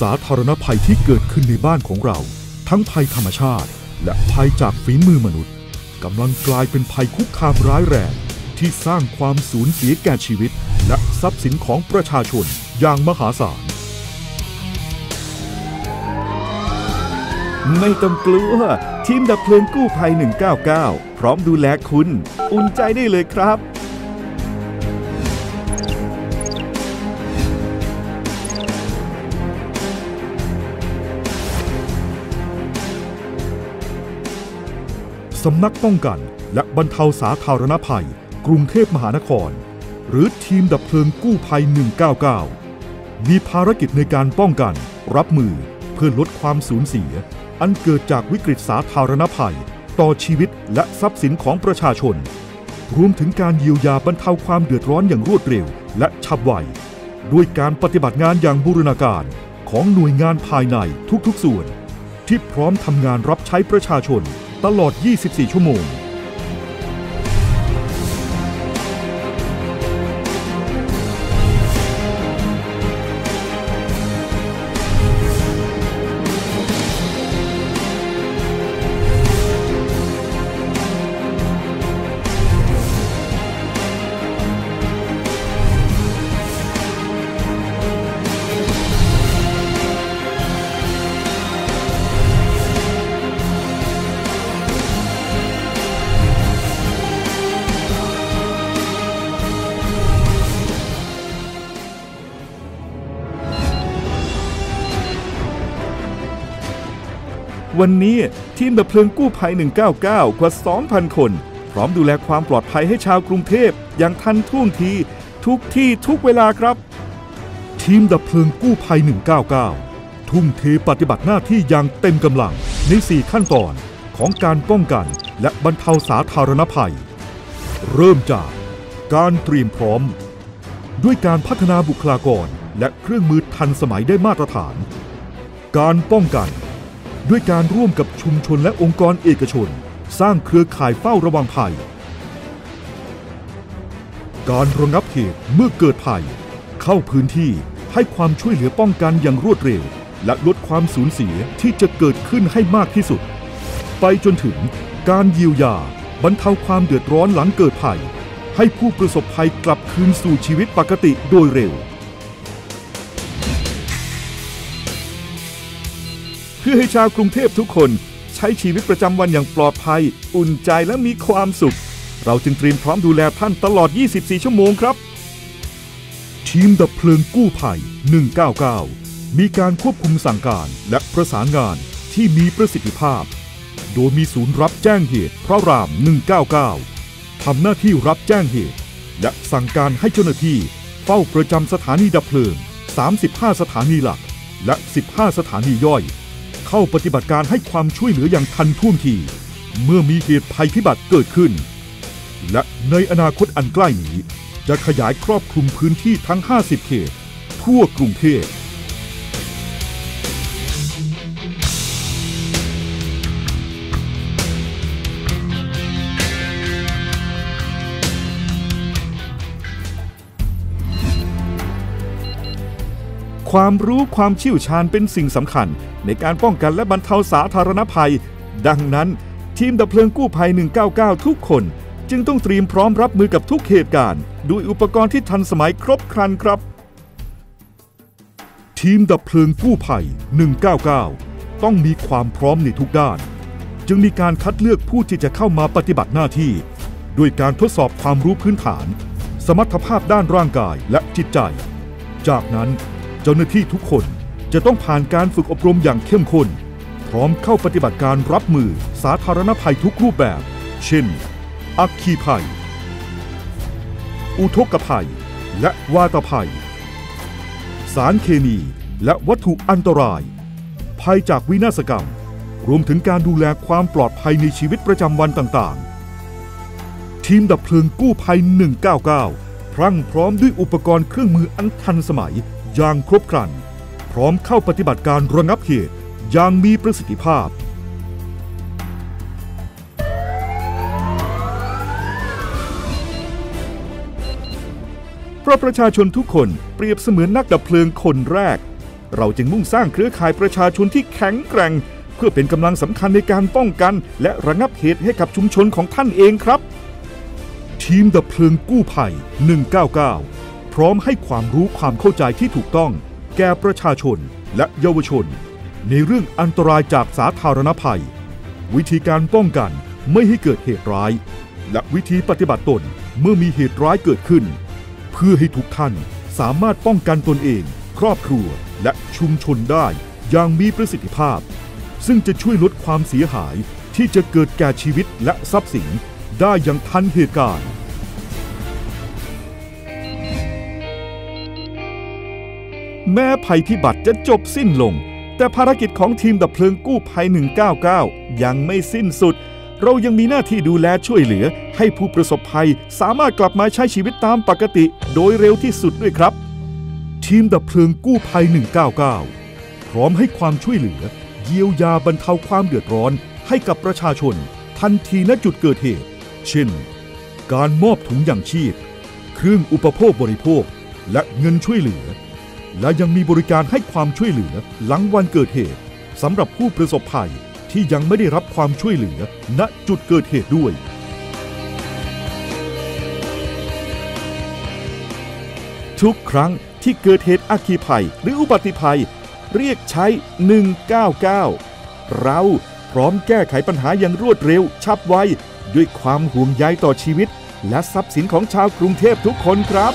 สาธารณภัยที่เกิดขึ้นในบ้านของเรา ทั้งภัยธรรมชาติ และภัยจากฝีมือมนุษย์กำลังกลายเป็นภัยคุกคามร้ายแรง ที่สร้างความสูญเสียแก่ชีวิต และทรัพย์สินของประชาชนอย่างมหาศาล ไม่ต้องกลัว ทีมดับเพลิงกู้ภัย 199 พร้อมดูแลคุณ อุ่นใจได้เลยครับ สำนักป้องกันและบรรเทาสาธารณภัย กรุงเทพมหานคร หรือทีมดับเพลิงกู้ภัย 199 มีภารกิจในการป้องกัน รับมือเพื่อลดความสูญเสีย อันเกิดจากวิกฤตสาธารณภัย ต่อชีวิตและทรัพย์สินของประชาชน รวมถึงการเยียวยาบรรเทาความเดือดร้อนอย่างรวดเร็ว และฉับไวด้วยการปฏิบัติงานอย่างบูรณาการของหน่วยงานภายในทุกๆส่วน ที่พร้อมทำงานรับใช้ประชาชน ตลอด 24 ชั่วโมง วันนี้ทีมดับเพลิงกู้ภัย 199 กว่า 2,000 คน พร้อมดูแลความปลอดภัยให้ชาวกรุงเทพอย่างทันท่วงทีทุกที่ทุกเวลาครับ ทีมดับเพลิงกู้ภัย 199 ทุ่มเทปฏิบัติหน้าที่อย่างเต็มกำลังใน 4 ขั้นตอนของการป้องกันและบรรเทาสาธารณภัย เริ่มจากการเตรียมพร้อม ด้วยการพัฒนาบุคลากรและเครื่องมือทันสมัยได้มาตรฐาน การป้องกัน ด้วยการร่วมกับชุมชนและองค์กรเอกชน สร้างเครือข่ายเฝ้าระวังภัย การระงับเหตุเมื่อเกิดภัย เข้าพื้นที่ให้ความช่วยเหลือป้องกันอย่างรวดเร็ว และลดความสูญเสียที่จะเกิดขึ้นให้มากที่สุด ไปจนถึงการเยียวยาบรรเทาความเดือดร้อนหลังเกิดภัย ให้ผู้ประสบภัยกลับคืนสู่ชีวิตปกติโดยเร็ว เพื่อให้ชาวกรุงเทพทุกคนใช้ชีวิตประจำวันอย่างปลอดภัย อุ่นใจและมีความสุข เราจึงเตรียมพร้อมดูแลท่านตลอด 24 ชั่วโมงครับ ทีมดับเพลิงกู้ภัย 199 มีการควบคุมสั่งการและประสานงานที่มีประสิทธิภาพ โดยมีศูนย์รับแจ้งเหตุพระราม 199 ทำหน้าที่รับแจ้งเหตุ และสั่งการให้เจ้าหน้าที่เฝ้าประจำสถานีดับเพลิง 35 สถานีหลัก และ 15 สถานีย่อย เข้าปฏิบัติการให้ความช่วยเหลืออย่างทันท่วงที เมื่อมีเหตุภัยพิบัติเกิดขึ้น และในอนาคตอันใกล้นี้ จะขยายครอบคลุมพื้นที่ทั้ง 50 เขต ทั่วกรุงเทพ ความรู้ความเชี่ยวชาญเป็นสิ่งสำคัญ ในการป้องกันและบรรเทาสาธารณภัย ดังนั้น ทีมดับเพลิงกู้ภัย 199 ทุกคน จึงต้องเตรียมพร้อมรับมือกับทุกเหตุการณ์ด้วยอุปกรณ์ที่ทันสมัยครบครันครับ ทีมดับเพลิงกู้ภัย 199 ต้องมีความพร้อมในทุกด้าน จึงมีการคัดเลือกผู้ที่จะเข้ามาปฏิบัติหน้าที่ด้วยการทดสอบความรู้พื้นฐาน สมรรถภาพด้านร่างกายและจิตใจ จากนั้น เจ้าหน้าที่ทุกคนจะต้องผ่านการฝึกอบรมอย่างเข้มข้น พร้อมเข้าปฏิบัติการรับมือสาธารณภัยทุกรูปแบบ เช่น อัคคีภัย อุทกภัย และวาตภัย สารเคมีและวัตถุอันตราย ภัยจากวินาศกรรม รวมถึงการดูแลความปลอดภัยในชีวิตประจำวันต่างๆ ทีมดับเพลิงกู้ภัย 199 พรั่งพร้อมด้วยอุปกรณ์เครื่องมืออันทันสมัย อย่างครบครัน พร้อมเข้าปฏิบัติการระงับเหตุอย่างมีประสิทธิภาพ เพราะประชาชนทุกคนเปรียบเสมือนนักดับเพลิงคนแรก เราจึงมุ่งสร้างเครือข่ายประชาชนที่แข็งแกร่ง เพื่อเป็นกำลังสำคัญในการป้องกัน และระงับเหตุให้กับชุมชนของท่านเองครับ ทีมดับเพลิงกู้ภัย 199 ร้อมให้ความรู้ความเข้าใจที่ถูกต้อง แก่ประชาชนและเยาวชน ในเรื่องอันตรายจากสาธารณภัย วิธีการป้องกันไม่ให้เกิดเหตุร้าย และวิธีปฏิบัติตนเมื่อมีเหตุร้ายเกิดขึ้น เพื่อให้ทุกท่านสามารถป้องกันตนเอง ครอบครัวและชุมชนได้อย่างมีประสิทธิภาพ ซึ่งจะช่วยลดความเสียหายที่จะเกิดแก่ชีวิตและทรัพย์สินได้อย่างทันเหตุการณ์ แม้ภัยพิบัติจะจบสิ้นลง แต่ภารกิจของทีมดับเพลิงกู้ภัย 199 ยังไม่สิ้นสุด เรายังมีหน้าที่ดูแลช่วยเหลือ ให้ผู้ประสบภัยสามารถกลับมาใช้ชีวิตตามปกติ โดยเร็วที่สุดด้วยครับ ทีมดับเพลิงกู้ภัย 199 พร้อมให้ความช่วยเหลือ เยียวยาบรรเทาความเดือดร้อนให้กับประชาชน ทันทีณจุดเกิดเหตุ เช่น การมอบถุงยางชีพ เครื่องอุปโภคบริโภค และเงินช่วยเหลือ และยังมีบริการให้ความช่วยเหลือหลังวันเกิดเหตุสำหรับผู้ประสบภัยที่ยังไม่ได้รับความช่วยเหลือ ณจุดเกิดเหตุด้วย ทุกครั้งที่เกิดเหตุอัคคีภัย หรืออุบัติภัย เรียกใช้ 199 เราพร้อมแก้ไขปัญหาอย่างรวดเร็วฉับไว ด้วยความห่วงใยต่อชีวิต และทรัพย์สินของชาวกรุงเทพทุกคนครับ